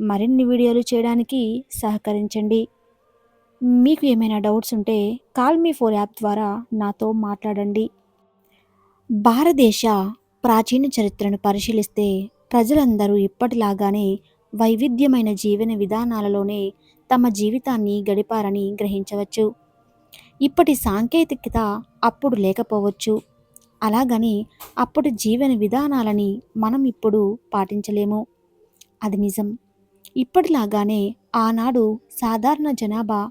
మరిన్ని వీడియోలు చేయడానికి సహకరించండి. మీకు ఏమైనా డౌట్స్ ఉంటే కాల్ మీ ఫోర్ యాప్ ద్వారా నాతో మాట్లాడండి. భారతదేశ ప్రాచీన చరిత్రను పరిశీలిస్తే ప్రజలందరూ ఇప్పటిలాగానే వైవిధ్యమైన జీవన విధానాలలోనే తమ జీవితాన్ని గడిపారని గ్రహించవచ్చు. ఇప్పటి సాంకేతికత అప్పుడు లేకపోవచ్చు. అలాగని అప్పటి జీవన విధానాలని మనం ఇప్పుడు పాటించలేము. అది నిజం. ఇప్పటిలాగానే ఆనాడు సాధారణ జనాభా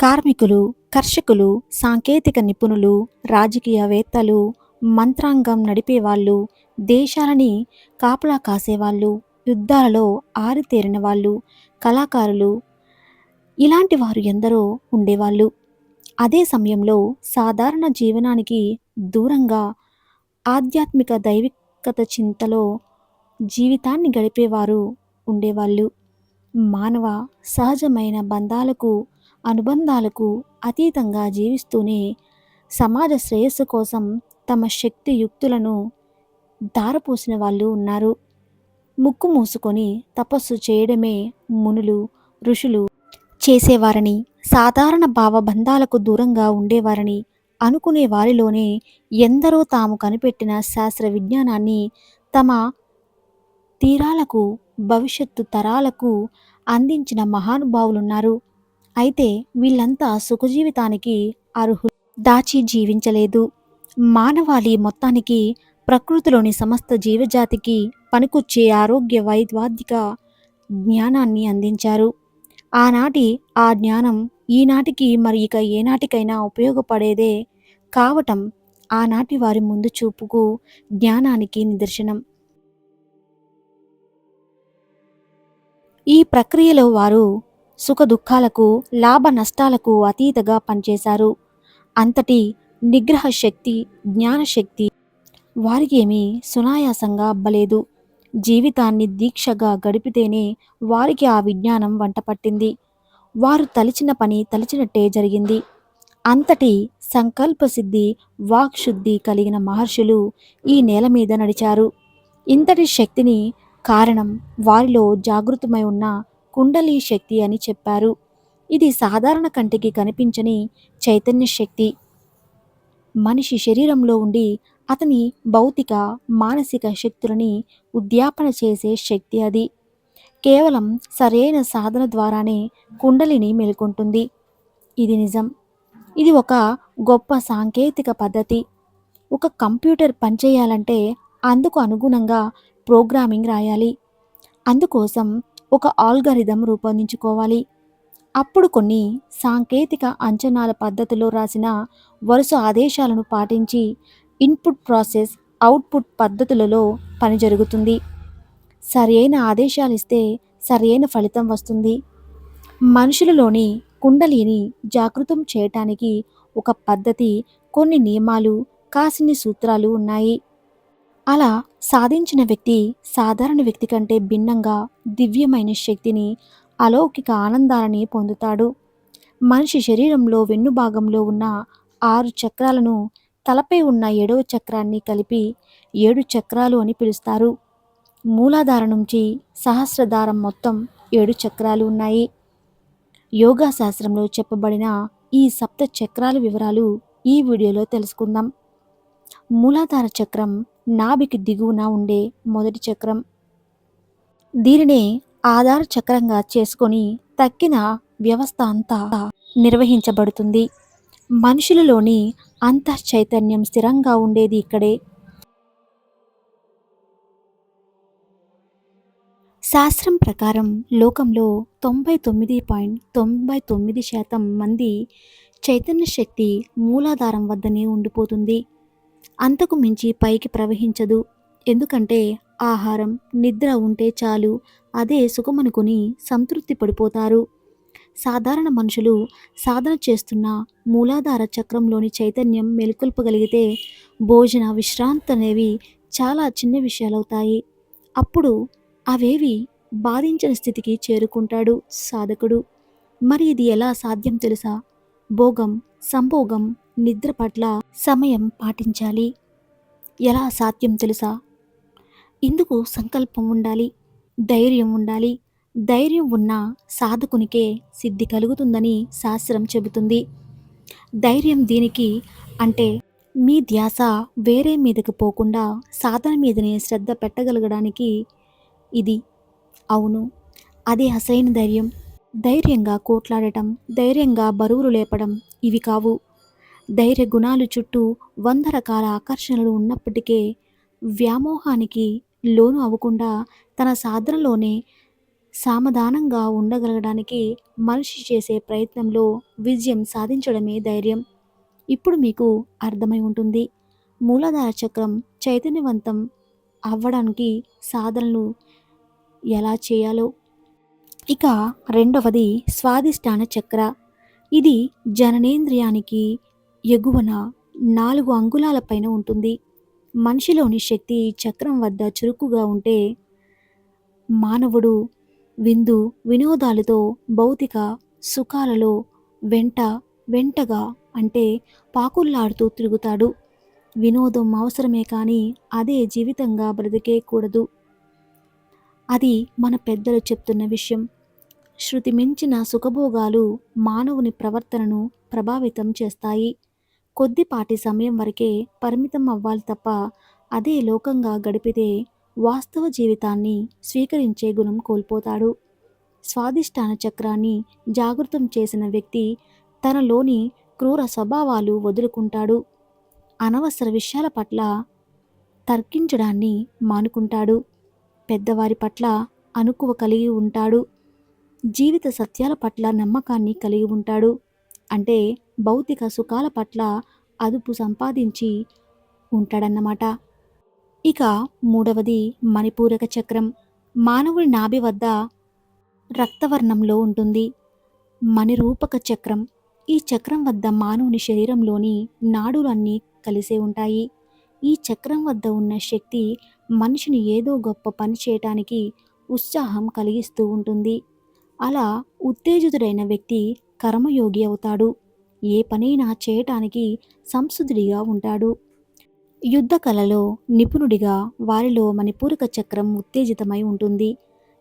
కార్మికులు కర్షకులు సాంకేతిక నిపుణులు రాజకీయవేత్తలు మంత్రాంగం నడిపేవాళ్ళు దేశాలని కాపలా కాసేవాళ్ళు యుద్ధాలలో ఆరితేరిన వాళ్ళు కళాకారులు ఇలాంటి వారు ఎందరో ఉండేవాళ్ళు. అదే సమయంలో సాధారణ జీవనానికి దూరంగా ఆధ్యాత్మిక దైవికత చింతలో జీవితాన్ని గడిపేవారు ఉండేవాళ్ళు. మానవ సహజమైన బంధాలకు అనుబంధాలకు అతీతంగా జీవిస్తూనే సమాజ శ్రేయస్సు కోసం తమ శక్తి యుక్తులను దారపోసిన వాళ్ళు ఉన్నారు. ముక్కు మూసుకొని తపస్సు చేయడమే మునులు ఋషులు చేసేవారని సాధారణ భావబంధాలకు దూరంగా ఉండేవారని అనుకునే వారిలోనే ఎందరో తాము కనిపెట్టిన శాస్త్ర విజ్ఞానాన్ని తమ తీరాలకు భవిష్యత్తు తరాలకు అందించిన మహానుభావులున్నారు. అయితే వీళ్ళంతా సుఖజీవితానికి అర్హులు. దాచి జీవించలేదు. మానవాళి మొత్తానికి ప్రకృతిలోని సమస్త జీవజాతికి పనికొచ్చే ఆరోగ్య వైద్వాధిక జ్ఞానాన్ని అందించారు. ఆనాటి ఆ జ్ఞానం ఈనాటికి మరి ఇక ఏనాటికైనా ఉపయోగపడేదే కావటం ఆనాటి వారి ముందు చూపుకు జ్ఞానానికి నిదర్శనం. ఈ ప్రక్రియలో వారు సుఖ దుఃఖాలకు లాభ నష్టాలకు అతీతగా పనిచేశారు. అంతటి నిగ్రహ శక్తి జ్ఞానశక్తి వారికి ఏమీ సునాయాసంగా అబ్బలేదు. జీవితాన్ని దీక్షగా గడిపితేనే వారికి ఆ విజ్ఞానం వంటపట్టింది వారు తలిచిన పని తలిచినట్టే జరిగింది. అంతటి సంకల్ప సిద్ధి వాక్శుద్ధి కలిగిన మహర్షులు ఈ నేల మీద నడిచారు. ఇంతటి శక్తిని కారణం వారిలో జాగృతమై ఉన్న కుండలి శక్తి అని చెప్పారు. ఇది సాధారణ కంటికి కనిపించని చైతన్య శక్తి. మనిషి శరీరంలో ఉండి అతని భౌతిక మానసిక శక్తులని ఉద్యాపన చేసే శక్తి అది. కేవలం సరైన సాధన ద్వారానే కుండలిని మేల్కొంటుంది. ఇది నిజం. ఇది ఒక గొప్ప సాంకేతిక పద్ధతి. ఒక కంప్యూటర్ పనిచేయాలంటే అందుకు అనుగుణంగా ప్రోగ్రామింగ్ రాయాలి. అందుకోసం ఒక ఆల్గరిథం రూపొందించుకోవాలి. అప్పుడు కొన్ని సాంకేతిక అంచనాల పద్ధతిలో రాసిన వరుస ఆదేశాలను పాటించి ఇన్పుట్ ప్రాసెస్ అవుట్పుట్ పద్ధతులలో పని జరుగుతుంది. సరైన ఆదేశాలు ఇస్తే సరైన ఫలితం వస్తుంది. మనుషులలోని కుండలిని జాగృతం చేయటానికి ఒక పద్ధతి కొన్ని నియమాలు కాసిని సూత్రాలు ఉన్నాయి. అలా సాధించిన వ్యక్తి సాధారణ వ్యక్తి కంటే భిన్నంగా దివ్యమైన శక్తిని అలౌకిక ఆనందాలని పొందుతాడు. మనిషి శరీరంలో వెన్ను భాగంలో ఉన్న ఆరు చక్రాలను తలపై ఉన్న ఏడవ చక్రాన్ని కలిపి ఏడు చక్రాలు అని పిలుస్తారు. మూలాధార నుంచి సహస్రధారం మొత్తం ఏడు చక్రాలు ఉన్నాయి. యోగా శాస్త్రంలో చెప్పబడిన ఈ సప్త చక్రాల వివరాలు ఈ వీడియోలో తెలుసుకుందాం. మూలాధార చక్రం నాభికి దిగువన ఉండే మొదటి చక్రం. దీనినే ఆధార చక్రంగా చేసుకొని తక్కిన వ్యవస్థ అంతా నిర్వహించబడుతుంది. మనుషులలోని అంతః చైతన్యం స్థిరంగా ఉండేది ఇక్కడే. శాస్త్రం ప్రకారం లోకంలో తొంభై తొమ్మిది పాయింట్ తొంభై తొమ్మిది శాతం మంది చైతన్య శక్తి మూలాధారం వద్దనే ఉండిపోతుంది. అంతకు మించి పైకి ప్రవహించదు. ఎందుకంటే ఆహారం నిద్ర ఉంటే చాలు అదే సుఖమనుకుని సంతృప్తి పడిపోతారు. సాధారణ మనుషులు సాధన చేస్తున్న మూలాధార చక్రంలోని చైతన్యం మెలుకొల్పగలిగితే భోజన విశ్రాంతి అనేవి చాలా చిన్న విషయాలవుతాయి. అప్పుడు అవేవి బాధించని స్థితికి చేరుకుంటాడు సాధకుడు. మరి ఇది ఎలా సాధ్యం తెలుసా? భోగం సంభోగం నిద్ర పట్ల సమయం పాటించాలి. ఎలా సాధ్యం తెలుసా? ఇందుకు సంకల్పం ఉండాలి ధైర్యం ఉండాలి. ధైర్యం ఉన్న సాధకునికే సిద్ధి కలుగుతుందని శాస్త్రం చెబుతుంది. ధైర్యం దీనికి అంటే మీ ధ్యాస వేరే మీదకి పోకుండా సాధన మీదనే శ్రద్ధ పెట్టగలగడానికి ఇది. అవును అదే అసలైన ధైర్యం. ధైర్యంగా కోట్లాడటం ధైర్యంగా బరువులు లేపడం ఇవి కావు. ధైర్య గుణాలు చుట్టూ వంద రకాల ఆకర్షణలు ఉన్నప్పటికీ వ్యామోహానికి లోను అవ్వకుండా తన సాధనలోనే సామధానంగా ఉండగలగడానికి మనిషి చేసే ప్రయత్నంలో విజయం సాధించడమే ధైర్యం. ఇప్పుడు మీకు అర్థమై ఉంటుంది. మూలాధార చక్రం చైతన్యవంతం అవ్వడానికి సాధనలు ఎలా చేయాలో. ఇక రెండవది స్వాదిష్టాన చక్ర. ఇది జననేంద్రియానికి ఎగువన నాలుగు అంగుళాల పైన ఉంటుంది. మనిషిలోని శక్తి ఈ చక్రం వద్ద చురుకుగా ఉంటే మానవుడు విందు వినోదాలతో భౌతిక సుఖాలలో వెంట వెంటగా అంటే పాకుల్లాడుతూ తిరుగుతాడు. వినోదం అవసరమే కానీ అదే జీవితంగా బ్రతికేయకూడదు అది మన పెద్దలు చెప్తున్న విషయం. శృతి మించిన సుఖభోగాలు మానవుని ప్రవర్తనను ప్రభావితం చేస్తాయి. కొద్దిపాటి సమయం వరకే పరిమితం అవ్వాలి తప్ప అదే లోకంగా గడిపితే వాస్తవ జీవితాన్ని స్వీకరించే గుణం కోల్పోతాడు. స్వాదిష్టాన చక్రాన్ని జాగృతం చేసిన వ్యక్తి తనలోని క్రూర స్వభావాలు వదులుకుంటాడు. అనవసర విషయాల పట్ల తర్కించడాన్ని మానుకుంటాడు. పెద్దవారి పట్ల అనుకువ కలిగి ఉంటాడు. జీవిత సత్యాల పట్ల నమ్మకాన్ని కలిగి ఉంటాడు. అంటే భౌతిక సుఖాల పట్ల అదుపు సంపాదించి ఉంటాడన్నమాట. ఇక మూడవది మణిపూరక చక్రం. మానవుడి నాభి వద్ద రక్తవర్ణంలో ఉంటుంది. మణిరూపక చక్రం. ఈ చక్రం వద్ద మానవుని శరీరంలోని నాడులన్నీ కలిసే ఉంటాయి. ఈ చక్రం వద్ద ఉన్న శక్తి మనిషిని ఏదో గొప్ప పని చేయటానికి ఉత్సాహం కలిగిస్తూ ఉంటుంది. అలా ఉత్తేజితుడైన వ్యక్తి కర్మయోగి అవుతాడు. ఏ పనైనా చేయటానికి సంసిద్ధుడిగా ఉంటాడు. యుద్ధ కళలో నిపుణుడిగా వారిలో మణిపూరక చక్రం ఉత్తేజితమై ఉంటుంది.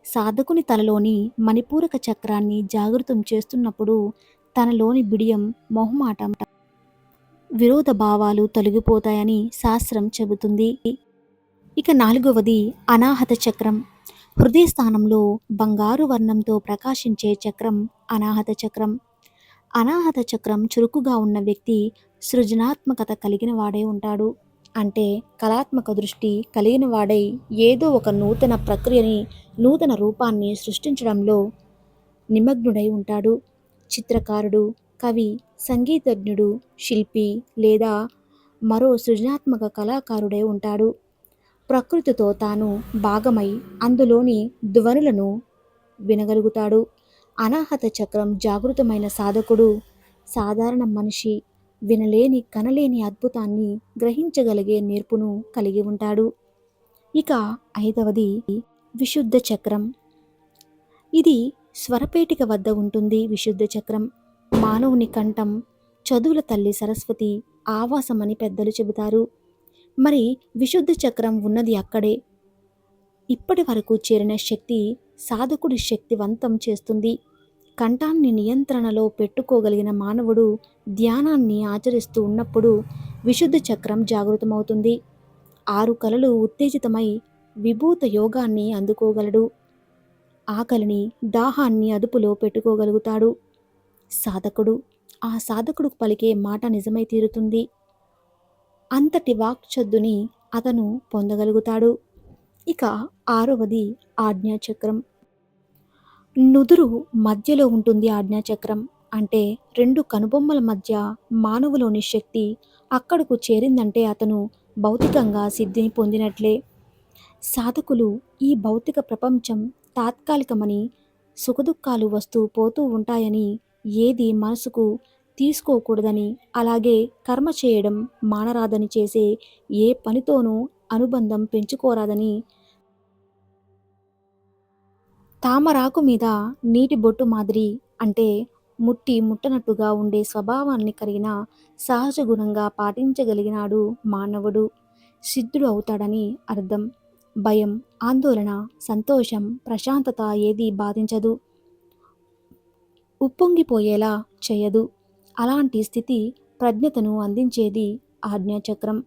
సాధకుని తలలోని మణిపూరక చక్రాన్ని జాగృతం చేస్తున్నప్పుడు తనలోని బిడియం మొహమాటం విరోధ భావాలు తొలగిపోతాయని శాస్త్రం చెబుతుంది. ఇక నాలుగవది అనాహత చక్రం. హృదయ స్థానంలో బంగారు వర్ణంతో ప్రకాశించే చక్రం అనాహత చక్రం. అనాహత చక్రం చురుకుగా ఉన్న వ్యక్తి సృజనాత్మకత కలిగిన వాడే ఉంటాడు. అంటే కళాత్మక దృష్టి కలిగిన వాడై ఏదో ఒక నూతన ప్రక్రియని నూతన రూపాన్ని సృష్టించడంలో నిమగ్నుడై ఉంటాడు. చిత్రకారుడు కవి సంగీతజ్ఞుడు శిల్పి లేదా మరో సృజనాత్మక కళాకారుడై ఉంటాడు. ప్రకృతితో తాను భాగమై అందులోని ధ్వనులను వినగలుగుతాడు. అనాహత చక్రం జాగృతమైన సాధకుడు సాధారణ మనిషి వినలేని కనలేని అద్భుతాన్ని గ్రహించగలిగే నేర్పును కలిగి ఉంటాడు. ఇక ఐదవది విశుద్ధ చక్రం. ఇది స్వరపేటిక వద్ద ఉంటుంది విశుద్ధ చక్రం. మానవుని కంఠం చదువుల తల్లి సరస్వతి ఆవాసమని పెద్దలు చెబుతారు. మరి విశుద్ధ చక్రం ఉన్నది అక్కడే. ఇప్పటి వరకు చేరిన శక్తి సాధకుడి శక్తివంతం చేస్తుంది. కంఠాన్ని నియంత్రణలో పెట్టుకోగలిగిన మానవుడు ధ్యానాన్ని ఆచరిస్తూ ఉన్నప్పుడు విశుద్ధ చక్రం జాగృతమవుతుంది. ఆరు కళలు ఉత్తేజితమై విభూత యోగాన్ని అందుకోగలడు. ఆకలిని దాహాన్ని అదుపులో పెట్టుకోగలుగుతాడు. సాధకుడు ఆ సాధకుడు పలికే మాట నిజమై తీరుతుంది. అంతటి వాక్చద్దుని అతను పొందగలుగుతాడు. ఇక ఆరవది ఆజ్ఞాచక్రం. నుదురు మధ్యలో ఉంటుంది ఆజ్ఞాచక్రం. అంటే రెండు కనుబొమ్మల మధ్య మానవులోని శక్తి అక్కడకు చేరిందంటే అతను భౌతికంగా సిద్ధిని పొందినట్లే. సాధకులు ఈ భౌతిక ప్రపంచం తాత్కాలికమని సుఖదుఖాలు వస్తూ పోతూ ఉంటాయని ఏది మనసుకు తీసుకోకూడదని అలాగే కర్మ చేయడం మానరాదని చేసే ఏ పనితోనూ అనుబంధం పెంచుకోరాదని తామరాకు మీద నీటి బొట్టు మాదిరి అంటే ముట్టి ముట్టనట్టుగా ఉండే స్వభావాన్ని కలిగిన సహజ గుణంగా పాటించగలిగినాడు మానవుడు. సిద్ధుడు అవుతాడని అర్థం. భయం ఆందోళన సంతోషం ప్రశాంతత ఏది బాధించదు. ఉప్పొంగిపోయేలా చేయదు. అలాంటి స్థితి ప్రజ్ఞతను అందించేది ఆజ్ఞాచక్రం.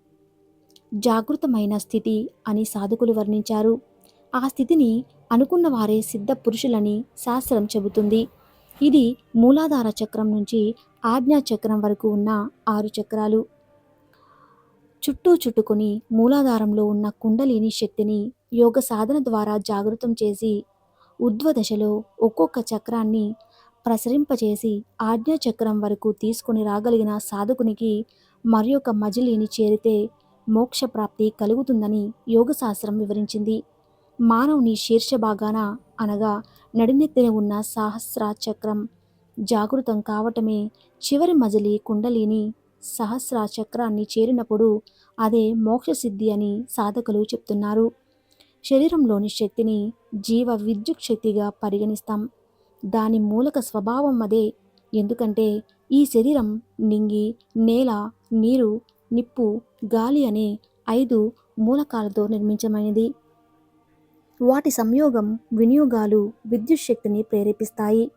జాగృతమైన స్థితి అని సాధకులు వర్ణించారు. ఆ స్థితిని అనుకున్న వారే సిద్ధ పురుషులని శాస్త్రం చెబుతుంది. ఇది మూలాధార చక్రం నుంచి ఆజ్ఞా చక్రం వరకు ఉన్న ఆరు చక్రాలు. చుట్టూ చుట్టుకొని మూలాధారంలో ఉన్న కుండలిని శక్తిని యోగ సాధన ద్వారా జాగృతం చేసి ఉద్వ దశలో ఒక్కొక్క చక్రాన్ని ప్రసరింపచేసి ఆజ్ఞా చక్రం వరకు తీసుకుని రాగలిగిన సాధకునికి మరి ఒక మజిలీని చేరితే మోక్ష ప్రాప్తి కలుగుతుందని యోగశాస్త్రం వివరించింది. మానవుని శీర్ష భాగాన అనగా నడినెత్తిన ఉన్న సహస్ర చక్రం జాగృతం కావటమే చివరి మజిలి కుండలిని సహస్ర చక్రాన్ని చేరినప్పుడు అదే మోక్ష సిద్ధి అని సాధకులు చెప్తున్నారు. శరీరంలోని శక్తిని జీవ విద్యుత్ శక్తిగా పరిగణిస్తాం. దాని మూలక స్వభావం అదే. ఎందుకంటే ఈ శరీరం నింగి నేల నీరు నిప్పు గాలి అనే ఐదు మూలకాలతో నిర్మించమైనది వాటి సంయోగం వినియోగాలు విద్యుత్ శక్తిని ప్రేరేపిస్తాయి.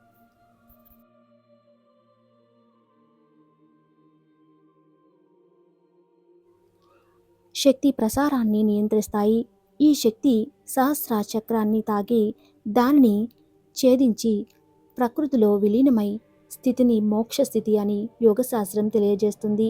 శక్తి ప్రసారాన్ని నియంత్రిస్తాయి. ఈ శక్తి సహస్ర చక్రాన్ని తాగి దానిని ఛేదించి ప్రకృతిలో విలీనమై స్థితిని మోక్ష స్థితి అని యోగశాస్త్రం తెలియజేస్తుంది.